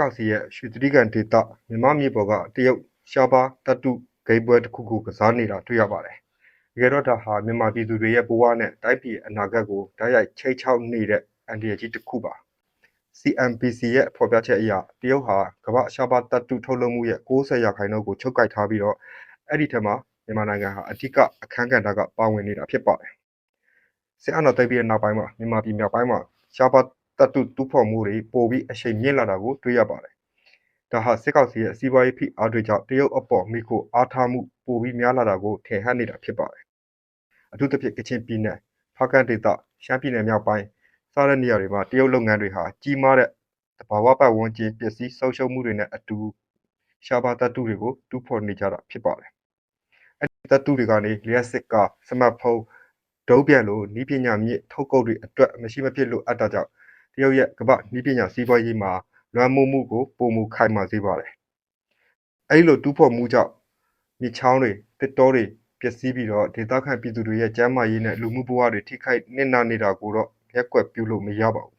ကောင်စီရဲ့ရွှေတြိဂံဒေသမြန်မာမြေပေါ်ကတရုတ်ရှားပါးတပ်တုဂိမ်းပွဲတစ်ခုကိုကစားနေတာတွေ့ရပါတယ်။တကယ်တော့ဒါဟာမြန်မာပြည်သူတွေရဲ့ဘဝနဲ့တိုင်းပြည်အနာဂတ်ကိုဓာတ်ရိုက်ချိတ်ချောက်နေတဲ့အန္တရာယ်ကြီးတစ်ခုပါ။ CNBC ရဲ့ဖော်ပြချက်အရတရုတ်ဟာကမ္ဘာရှားပါးတပ်တုထုတ်လုပ်မှုရဲ့60ရာခိုင်နှုန်းကိုချုပ်ကိုက်ထားပြီးတော့အဲ့ဒီထက်မှာမြန်မာနိုင်ငံဟာအဓိကအခန်းကဏ္ဍကပါဝင်နေတာဖြစ်ပါတယ်။စစ်အာဏာသိမ်းပြီးတဲ့နောက်ပိုင်းမှာမြန်မာပြည်မြောက်ပိုင်းမှာရှားပါး တပ်တုတူးဖော်မှုတွေပိုပြီးအရှိန်မြင့်လာတာကိုတွေ့ရပါတယ်။ဒါဟာစစ်ကောင်စီရဲ့စီးပွားရေးဖိအားတွေကြောင့်တရုတ်အပေါ်မိခိုအားထားမှုပိုပြီးများလာတာကိုထင်ဟပ်နေတာဖြစ်ပါတယ်။အထူးသဖြင့်ကချင်ပြည်နယ်၊ဖားကန့်ဒေသ၊ရှမ်းပြည်နယ်မြောက်ပိုင်းစတဲ့နေရာတွေမှာတရုတ်လုပ်ငန်းတွေဟာကြီးမားတဲ့သဘာဝပတ်ဝန်းကျင်ပျက်စီးဆုံးရှုံးမှုတွေနဲ့အတူရှားပါးတပ်တုတွေကိုတူးဖော်နေကြတာဖြစ်ပါတယ်။အဲဒီတပ်တုတွေကနေလျှပ်စစ်ကား၊စမတ်ဖုန်း၊ဒုံးပျံလိုနည်းပညာမြင့်ထုတ်ကုန်တွေအတွက်မရှိမဖြစ်လိုအပ်တာကြောင့် တရုတ်ရဲ့ကမ္ဘာ့နည်းပညာစီးပွားရေးမှာလွှမ်းမိုးမှုကိုပိုမိုခိုင်မာစေပါတယ်။အဲဒီလိုတူးဖော်မှုကြောင့်မြစ်ချောင်းတွေ၊သစ်တောတွေပျက်စီးပြီးတော့ဒေသခံပြည်သူတွေရဲ့ကျန်းမာရေးနဲ့လူမှုဘဝတွေထိခိုက်နစ်နာနေတာကိုတော့မျက်ကွယ်ပြုလို့မရပါဘူး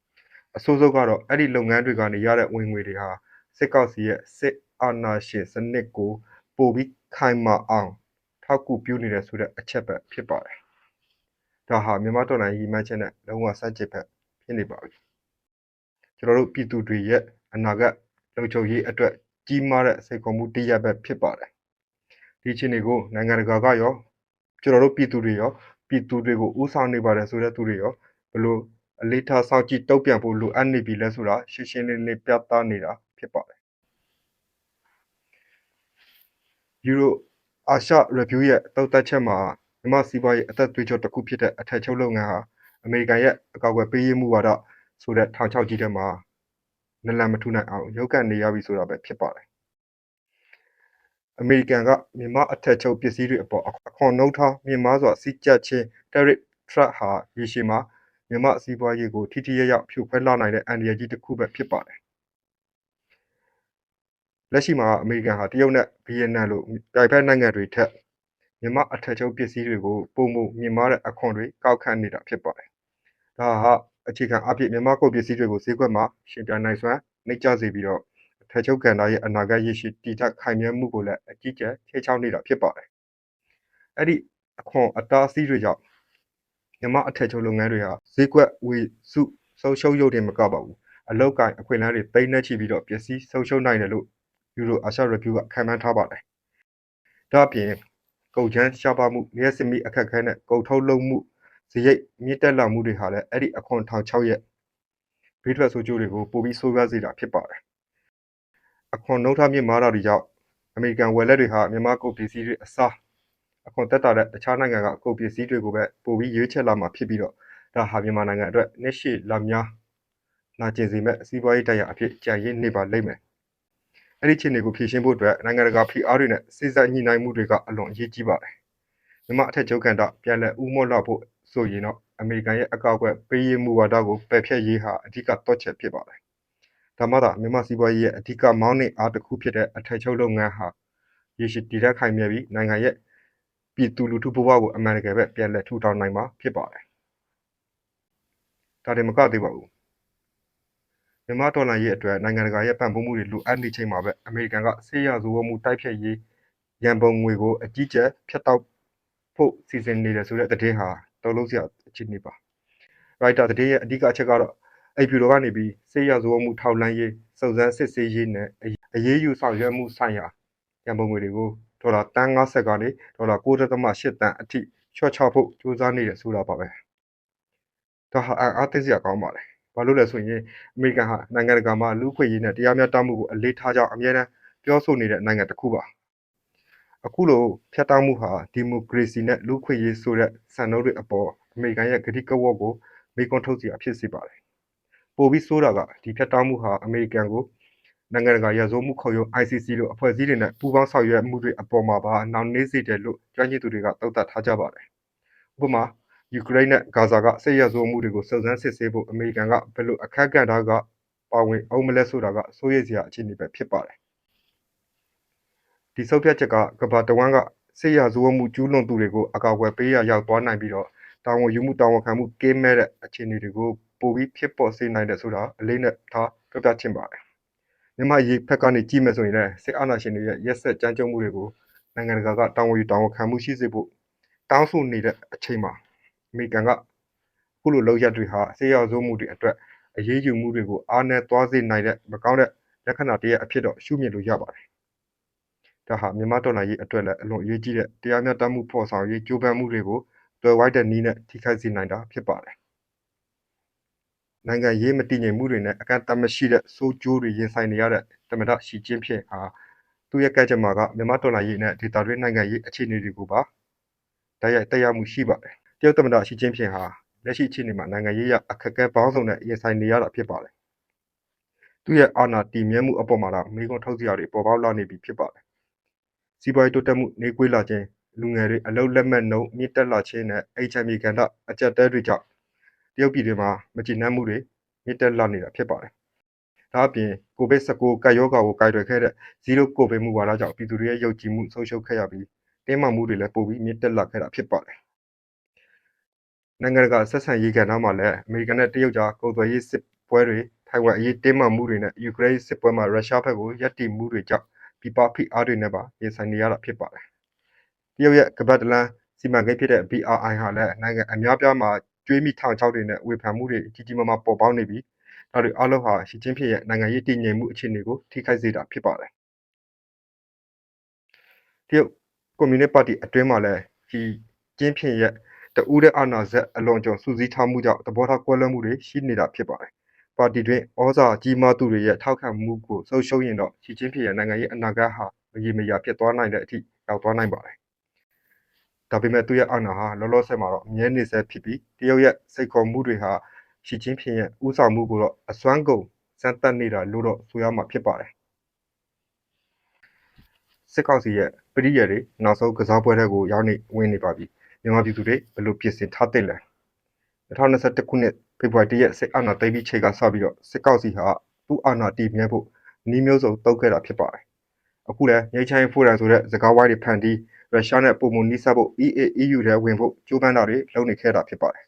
။အဆိုးဆုံးကတော့အဲဒီလုပ်ငန်းတွေကနေရတဲ့ဝင်ငွေတွေဟာစစ်ကောင်စီရဲ့စစ်အာဏာရှင်စနစ်ကိုပိုပြီးခိုင်မာအောင်အထောက်အကူပြုနေတယ်ဆိုတဲ့အချက်ပဲဖြစ်ပါတယ်။ဒါဟာမြန်မာ့တော်လှန်ရေးရည်မှန်းချက်နဲ့လုံးဝဆန့်ကျင်ဘက် ဖြစ်နေပါပြီ။ကျနော်တို့ပြည်သူတွေရဲ့အနာဂတ်လုံခြုံရေးအတွက်ကြီးမားတဲ့စိန်ခေါ်မှုတစ်ရပ်ပဲဖြစ်ပါတယ်။ဒီအခြေအနေကိုနိုင်ငံတကာကရောကျနော်တို့ပြည်သူတွေရောပြည်သူတွေကိုဦးဆောင်နေပါတယ်ဆိုတဲ့သူတွေရောဘယ်လိုအလေးထားစောင့်ကြည့်တုံ့ပြန်ဖို့လိုအပ်နေပြီလဲဆိုတာရှင်းရှင်းလင်းလင်းပြသနေတာဖြစ်ပါတယ်။ Euro Asia Review ရဲ့သုံးသပ်ချက်မှာမြန်မာ့စီးပွားရေးအသက်သွေးကြောတစ်ခုဖြစ်တဲ့အထည်ချုပ်လုပ်ငန်းဟာ အမေရိကန်ရဲ့အကာအကွယ်ပေးရေးမူဝါဒဆိုတဲ့ထောင်ချောက်ကြီးထဲမှာနာလန်မထူနိုင်အောင်ရုန်းကန်နေရပြီဆိုတာပဲဖြစ်ပါတယ်။အမေရိကန်ကမြန်မာ့အထည်ချုပ်ပစ္စည်းတွေအပေါ်အခွန်နှုန်းထားမြင့်မားစွာစည်းကြပ်ခြင်း Tariff Threat ဟာရေရှည်မှာမြန်မာ့စီးပွားရေးကိုထိထိရောက်ရောက်ဖြိုခွဲလာနိုင်တဲ့အန္တရာယ်ကြီးတစ်ခုပဲဖြစ်ပါတယ်။လက်ရှိမှာအမေရိကန်ဟာတရုတ်နဲ့ဗီယက်နမ်လိုပြိုင်ဘက်နိုင်ငံတွေထက်မြန်မာ့အထည်ချုပ်ပစ္စည်းတွေကိုပိုမိုမြင့်မားတဲ့အခွန်တွေကောက်ခံနေတာဖြစ်ပါတယ်။ ဒါဟာအခြေခံအားဖြင့်မြန်မာ့ကုန်ပစ္စည်းတွေကိုဈေးကွက်မှာယှဉ်ပြိုင်နိုင်စွမ်းနိမ့်ကျစေပြီးတော့အထည်ချုပ်ကဏ္ဍရဲ့အနာဂတ်ရေရှည်တည်တံ့ခိုင်မြဲမှုကိုလည်းအကြီးအကျယ်ခြိမ်းခြောက်နေတာဖြစ်ပါတယ်။အဲဒီအခွန်အတားအဆီးတွေကြောင့်မြန်မာ့အထည်ချုပ်လုပ်ငန်းတွေဟာဈေးကွက်ဝေစုဆုံးရှုံးရုံတင်မကပါဘူး။အလုပ်အကိုင်အခွင့်အလမ်းတွေသိန်းနဲ့ချီပြီးတော့ပျက်စီးဆုံးရှုံးနိုင်တယ်လို့ Euro Asia Review ကခန့်မှန်းထားပါတယ်။ဒါ့အပြင်ကုန်ကြမ်းရှားပါးမှု၊လျှပ်စစ်မီးအခက်အခဲနဲ့ကုန်ထုတ်လုပ်မှု စရိတ်မြင့်တက်လာမှုတွေဟာလည်းအဲဒီအခွန်ထောင်ချောက်ရဲ့ဘေးထွက်ဆိုးကျိုးတွေကိုပိုပြီးဆိုးရွားစေတာဖြစ်ပါတယ်။အခွန်နှုန်းထားမြင့်မားတာတွေကြောင့်အမေရိကန်ဝယ်လက်တွေဟာမြန်မာကုန်ပစ္စည်းတွေအစားအခွန်သက်သာတဲ့တခြားနိုင်ငံကကုန်ပစ္စည်းတွေကိုပဲပိုပြီးရွေးချယ်လာမှာဖြစ်ပြီးတော့ဒါဟာမြန်မာနိုင်ငံအတွက်နှစ်ရှည်လများနာကျင်စေမယ့်စီးပွားရေးတိုက်ရိုက်အဖြစ်ကြံရည်နေပါလိမ့်မယ်။အဲ့ဒီအခြေအနေကိုဖြေရှင်းဖို့အတွက်နိုင်ငံတကာဖိအားတွေနဲ့စိစက်ညှိနှိုင်းမှုတွေကအလွန်အရေးကြီးပါတယ်။မြမအထက်ချုပ်ကန်တာပြန်လည်ဥမော့လာဖို့ ဆိုရင်တော့အမေရိကန်ရဲ့အကောက်အကွက်ပေးရေးမူဝါဒကိုပယ်ဖျက်ရေးဟာအဓိကတော့ချက်ဖြစ်ပါတယ်။ဒါမှသာမြန်မာစီးပွားရေးရဲ့အဓိကမောင်းနှင်အားတစ်ခုဖြစ်တဲ့အထက်ချုပ်လုပ်ငန်းဟာရေရှည်တည်တံ့ခိုင်မြဲပြီးနိုင်ငံရဲ့ပြည်သူလူထုဘဝကိုအမှန်တကယ်ပဲပြန်လည်ထူထောင်နိုင်မှာဖြစ်ပါတယ်။ဒါတင်မကသေးပါဘူး။မြန်မာဒေါ်လာရဲ့အတွက်နိုင်ငံတကာရဲ့ပံ့ပိုးမှုတွေလိုအပ်နေချိန်မှာပဲအမေရိကန်ကဆေးရဇဝမှုတိုက်ဖြတ်ရေးရန်ပုံငွေကိုအကြီးကျယ်ဖြတ်တောက်ဖို့စီစဉ်နေတယ်ဆိုတဲ့သတင်းဟာ တော်လို့စရာအခြေအနေပါ။ Writer သတင်းရဲ့အဓိကအချက်ကတော့အိပ်ဖြူတော်ကနေပြီးဆေးရဇဝမှုထောက်လှမ်းရေးစုံစမ်းစစ်ဆေးရေးနဲ့အရေးယူဆောင်ရွက်မှုဆိုင်ရာရန်ပုံငွေတွေကိုဒေါ်လာတန်း90ကနေဒေါ်လာ9.8တန်းအထိလျှော့ချဖို့ကြိုးစားနေတယ်ဆိုတာပါပဲ။ဒါဟာအားသိစရာကောင်းပါတယ်။ဘာလို့လဲဆိုရင်အမေရိကန်ဟာနိုင်ငံတကာမှာလူ့ခွင့်ရေးနဲ့တရားမျှတမှုကိုအလေးထားကြောင်းအမြဲတမ်းပြောဆိုနေတဲ့နိုင်ငံတစ်ခုပါ။ အခုလိုဖျက်တောက်မှုဟာ ဒီမိုကရေစီနဲ့ လူ့ခွင့်ရေးဆိုတဲ့ စံနှုန်းတွေအပေါ် အမေရိကန်ရဲ့ဂတိကဝတ်ကို မေးခွန်းထုတ်စရာ ဖြစ်စေပါတယ်။ပိုပြီးဆိုးတာက ဒီဖျက်တောက်မှုဟာ အမေရိကန်ကို နိုင်ငံတကာ ရာဇဝတ်မှုခုံရုံး ICC လို့အဖွဲ့အစည်းတွေနဲ့ ပူးပေါင်းဆောင်ရွက်မှုတွေအပေါ်မှာပါအနောက်နေစေတယ်လို့ ကျွမ်းကျင်သူတွေက သုံးသပ်ထားကြပါတယ်။ဥပမာ ယူကရိန်းနဲ့ ဂါဇာက စစ်ရာဇဝတ်မှုတွေကို စုံစမ်းစစ်ဆေးဖို့ အမေရိကန်က ဘယ်လိုအခက်အခဲကပါဝင်အောင်မလဲဆိုတာက စိုးရိမ်စရာ အခြေအနေပဲ ဖြစ်ပါတယ်။ ဒီဆုံးဖြတ်ချက်ကကမ္ဘာတဝန်းကစစ်ရာဇဝတ်မှုကျူးလွန်သူတွေကိုအကာအကွယ်ပေးရရောက်သွားနိုင်ပြီးတော့တာဝန်ယူမှုတာဝန်ခံမှုကင်းမဲ့တဲ့အခြေအနေတွေကိုပိုပြီးဖြစ်ပေါ်စေနိုင်တယ်ဆိုတာအလေးနဲ့ထားပြောပြချင်ပါတယ်။မြန်မာရေးဖက်ကနေကြည့်မယ်ဆိုရင်လည်းစစ်အာဏာရှင်တွေရဲ့ရက်စက်ကြမ်းကြုတ်မှုတွေကိုနိုင်ငံတကာကတောင်းဝယူတောင်းဝခံမှုရှိစေဖို့တောင်းဆိုနေတဲ့အချိန်မှာအမေရိကန်ကခုလိုလောက်ရက်တွေဟာဆေးရောက်ဆုံးမှုတွေအတွက်အရေးယူမှုတွေကိုအားနည်းသွားစေနိုင်တဲ့မကောင်းတဲ့လက္ခဏာတရအဖြစ်တော့ရှုမြင်လို့ရပါတယ်။ ဒါဟာမြန်မာတော်လှန်ရေးအတွက်လည်းအလွန်အရေးကြီးတဲ့တရားမျှတမှုဖော်ဆောင်ရေးကြိုးပမ်းမှုတွေကိုတွယ်ဝိုက်တဲ့နည်းနဲ့ထိခိုက်စေနိုင်တာဖြစ်ပါတယ်။နိုင်ငံရေးမတည်ငြိမ်မှုတွေနဲ့အကန့်အသတ်မရှိတဲ့ဆိုးကျိုးတွေရင်ဆိုင်နေရတဲ့သမ္မတရှီကျင်းဖျင်ဟာသူ့ရဲ့ကဲ့ချက်မှာကမြန်မာတော်လှန်ရေးနဲ့ဒေသတွင်းနိုင်ငံရေးအခြေအနေတွေကိုပါတိုက်ရိုက်တက်ရောက်မှုရှိပါတယ်။တရုတ်သမ္မတရှီကျင်းဖျင်ဟာလက်ရှိအခြေအနေမှာနိုင်ငံရေးရအခက်အခဲပေါင်းစုံနဲ့ရင်ဆိုင်နေရတာဖြစ်ပါတယ်။သူ့ရဲ့အာဏာတည်မြဲမှုအပေါ်မှာတော့မိကွန်ထုတ်စရာတွေပေါ်ပေါက်လာနေပြီဖြစ်ပါတယ်။ စီးပွားရေးတိုးတက်မှုနေကွေးလာခြင်းလူငယ်တွေအလုတ်လက်မဲ့နှုံမြင့်တက်လာခြင်းနဲ့ HME ကဏ္ဍအကြက်တဲတွေကြောင့်တရုတ်ပြည်တွင်မှာမကျေနပ်မှုတွေမြင့်တက်လာနေတာဖြစ်ပါတယ်။ဒါအပြင် COVID-19 ကပ်ရောဂါကိုကိုင်တွယ်ခဲ့တဲ့ဇီးရိုကိုဗစ်မှုဝါဒကြောင့်ပြည်သူတွေရဲ့ယုံကြည်မှုဆုံးရှုံးခဲ့ရပြီးတင်းမာမှုတွေလည်းပိုပြီးမြင့်တက်လာခဲ့တာဖြစ်ပါတယ်။နိုင်ငံတကာဆက်ဆံရေးကဏ္ဍမှာလည်းအမေရိကန်နဲ့တရုတ်ကြားကုန်သွယ်ရေးစစ်ပွဲတွေထိုင်ဝမ်အရေးတင်းမာမှုတွေနဲ့ယူကရိန်းစစ်ပွဲမှာရုရှားဘက်ကိုရပ်တည်မှုတွေကြောင့် ပြည်ပဖိအားတွေနဲ့ပါရင်ဆိုင်နေရတာဖြစ်ပါတယ်။တရုတ်ရဲ့ကမ္ဘာတလန်းစီမံကိန်းဖြစ်တဲ့ BRI ဟာလည်းနိုင်ငံအများပြားမှာကျွေးမိထောင်ချောက်တွေနဲ့ဝေဖန်မှုတွေကြီးကြီးမားမားပေါ်ပေါက်နေပြီးဒါတွေအလုံးဟာရှီကျင်းဖျင်ရဲ့နိုင်ငံရေးတည်ငြိမ်မှုအခြေအနေကိုထိခိုက်စေတာဖြစ်ပါတယ်။တရုတ်ကွန်မြူနစ်ပါတီအတွင်းမှာလည်းရှီကျင်းဖျင်ရဲ့တဦးတဲ့အာဏာဆက်အလွန်ကျွံစူးစီးထားမှုကြောင့်သဘောထားကွဲလွဲမှုတွေရှိနေတာဖြစ်ပါတယ်။ ပါတီတွင်ဩဇာကြီးမားသူတွေရဲ့ထောက်ခံမှုကိုဆုံးရှုံးရင်တော့ရှီကျင်းဖျင်ရဲ့နိုင်ငံရေးအနာဂတ်ဟာမရေမရာဖြစ်သွားနိုင်တဲ့အထိရောက်သွားနိုင်ပါတယ်။ဒါပေမဲ့သူ့ရဲ့အာဏာဟာလောလောဆယ်မှာတော့အမြဲနေဆဲဖြစ်ပြီးတရုတ်ရဲ့စိတ်ခေါ်မှုတွေဟာရှီကျင်းဖျင်ရဲ့ဥဆောင်မှုကိုတော့အစွမ်းကုန်စမ်းသပ်နေတာလို့တော့ဆိုရမှာဖြစ်ပါတယ်စစ်ကောင်စီရဲ့ပရိယာတွေနောက်ဆုံးကစားပွဲတွေကိုရောက်နေဝင်နေပါပြီမြန်မာပြည်သူတွေဘယ်လိုပြင်ဆင်ထားသင့်လဲ2021ခုနှစ် ဖေဖော်ဝါရီရက်စစ်အာဏာသိမ်းပြီးချိန်ကစပြီးတော့စစ်ကောင်စီဟာသူ့အာဏာတည်မြဲဖို့နှီးမျိုးစုံတုံ့ခဲ့တာဖြစ်ပါတယ်အခုလည်းငြိမ်းချမ်းရေးဖိုရမ်ဆိုတဲ့စကားဝိုင်းတွေဖန်တီးရုရှားနဲ့ပုံမနီးစပ်ဖို့ EA EU ထဲဝင်ဖို့ကြိုးပမ်းတာတွေလုပ်နေခဲ့တာဖြစ်ပါတယ်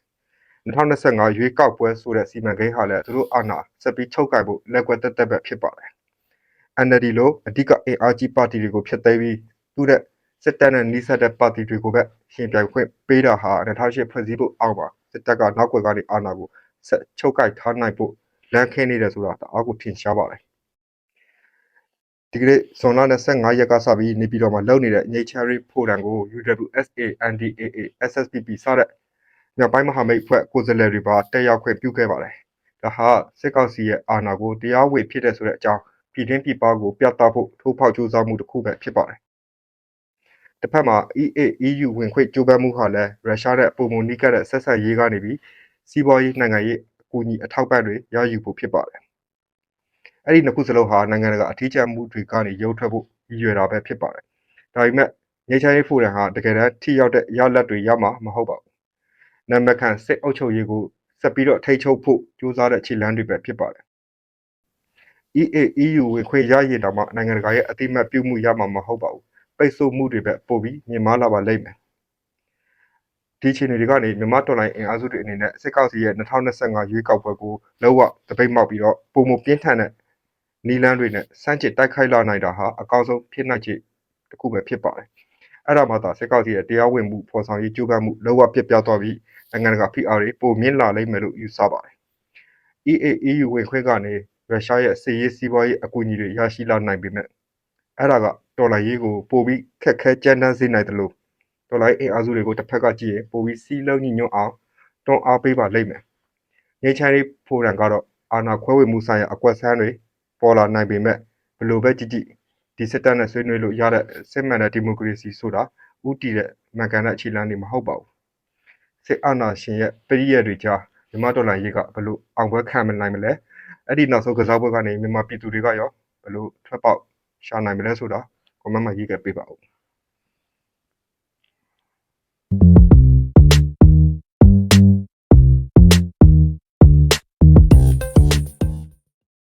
2025ရွေးကောက်ပွဲဆိုတဲ့စီမံကိန်းဟာလည်းသူတို့အာဏာဆက်ပြီးချုပ်ကိုင်ဖို့လက်ကွက်တက်တက်ပဲဖြစ်ပါတယ်။ NLD လိုအဓိကအင်အားကြီးပါတီတွေကိုဖျက်သိမ်းပြီးသူ့တဲ့စစ်တပ်နဲ့နှိစက်တဲ့ပါတီတွေကိုပဲရှင်ပြိုင်ခွင့်ပေးတာဟာ2008ဖွဲ့စည်းဖို့အောက်ပါစစ်တပ်ကနောက်ွယ်ကနေအာဏာကို ဆက်ချုပ်ကိုက်ထားနိုင်ဖို့လမ်းခင်းနေတယ်ဆိုတာတအားကိုထင်ရှားပါတယ်။ဒီကနေ့ဇွန်လ25ရက်ကစပြီးနေပြည်တော်မှာလုပ်နေတဲ့ငိတ်ချာရီဖိုရမ်ကို UWSA NDAA SSPP စတဲ့မြောက်ပိုင်းမဟာမိတ်ဖွဲ့ကိုယ်စားလှယ်တွေပါတက်ရောက်ခွင့်ပြုခဲ့ပါတယ်။ဒါဟာစစ်ကောင်စီရဲ့အာဏာကိုတရားဝင်ဖြစ်တဲ့ဆိုတဲ့အကြောင်းပြည်တွင်းပြည်ပကိုပြသဖို့ထိုးဖောက်ကြိုးစားမှုတစ်ခုပဲဖြစ်ပါတယ်။တစ်ဖက်မှာ EA EU ဝင်ခွင့်ကြိုးပမ်းမှုဟာလည်းရုရှားနဲ့ပုံမနီးကတဲ့ဆက်ဆံရေးကနေပြီး စီးပွားရေးနိုင်ငံရေးအကူအညီအထောက်ပံ့တွေရယူဖို့ဖြစ်ပါတယ်။အဲ့ဒီနှစ်ခုစလုံးဟာနိုင်ငံတကာအထီးကျန်မှုတွေကနေရုပ်ထွက်ဖို့ရည်ရွယ်တာပဲဖြစ်ပါတယ်။ဒါပေမဲ့ငြိမ်းချမ်းရေးဖိုရမ်ဟာတကယ်တမ်းထိရောက်တဲ့ရလဒ်တွေရမှာမဟုတ်ပါဘူးနာမခံစစ်အုပ်ချုပ်ရေးကိုဆက်ပြီးတော့ထိချုပ်ဖို့ကြိုးစားတဲ့ခြေလှမ်းတွေပဲဖြစ်ပါတယ်။ EA EU ဝင်ခွင့်ရရင်တောင်မှနိုင်ငံတကာရဲ့အတိမတ်ပြုမှုရမှာမဟုတ်ပါဘူး။ပိတ်ဆို့မှုတွေပဲပို့ပြီးမြင်မာလာပါလိမ့်မယ်။ ဒီအခြေအနေတွေကနေမြန်မာတော်လိုင်းအင်အားစုတွေအနေနဲ့စစ်ကောက်စီရဲ့2025ရွေးကောက်ပွဲကိုလောက်ဝတပိတ်မောက်ပြီးတော့ပုံမပြင်းထန်တဲ့နီလန်းတွေနဲ့စမ်းချစ်တိုက်ခိုက်လာနိုင်တာဟာအကောင်းဆုံးဖြစ်နိုင်ခြေတစ်ခုပဲဖြစ်ပါတယ်။အဲ့ဒါမှသာစစ်ကောက်စီရဲ့တရားဝင်မှုဖော်ဆောင်ရေးကြိုးပမ်းမှုလောက်ဝပြပြသွားပြီးနိုင်ငံတကာဖိအားတွေပိုမြင့်လာလိမ့်မယ်လို့ယူဆပါတယ်။ EAEU ဝင်ခွင့်ကနေရုရှားရဲ့စစ်ရေးစီးပွားရေးအကူအညီတွေရရှိလာနိုင်ပေမဲ့အဲ့ဒါကဒေါ်လာရေးကိုပိုပြီးခက်ခဲကြမ်းတမ်းစေနိုင်တယ်လို့ ဒေါ်လာအင်အားစုတွေကိုတစ်ဖက်ကကြည့်ရင်ပိုပြီးစီးလုံးညီညွတ်အောင်တွန်းအားပေးပါလိမ့်မယ်။ငြိမ်းချမ်းရေးဖိုရမ်ကတော့အာဏာခွဲဝေမှုဆိုင်ရာအကွက်ဆန်းတွေပေါ်လာနိုင်ပေမဲ့ဘလို့ပဲကြည့်ကြည့်ဒီစစ်တပ်နဲ့ဆွေးနွေးလို့ရတဲ့စစ်မှန်တဲ့ဒီမိုကရေစီဆိုတာဥတီတဲ့မှန်ကန်တဲ့အခြေလှမ်းတွေမဟုတ်ပါဘူးစစ်အာဏာရှင်ရဲ့ပရိယတ်တွေကြားမြန်မာတော်လှန်ရေးကဘလို့အောင်ပွဲခံမနိုင်မလဲအဲ့ဒီနောက်ဆုံးကစားပွဲကနေမြန်မာပြည်သူတွေကရောဘလို့ထွက်ပေါက်ရှာနိုင်မလဲဆိုတာ comment မှာရေးခဲ့ပေးပါဦး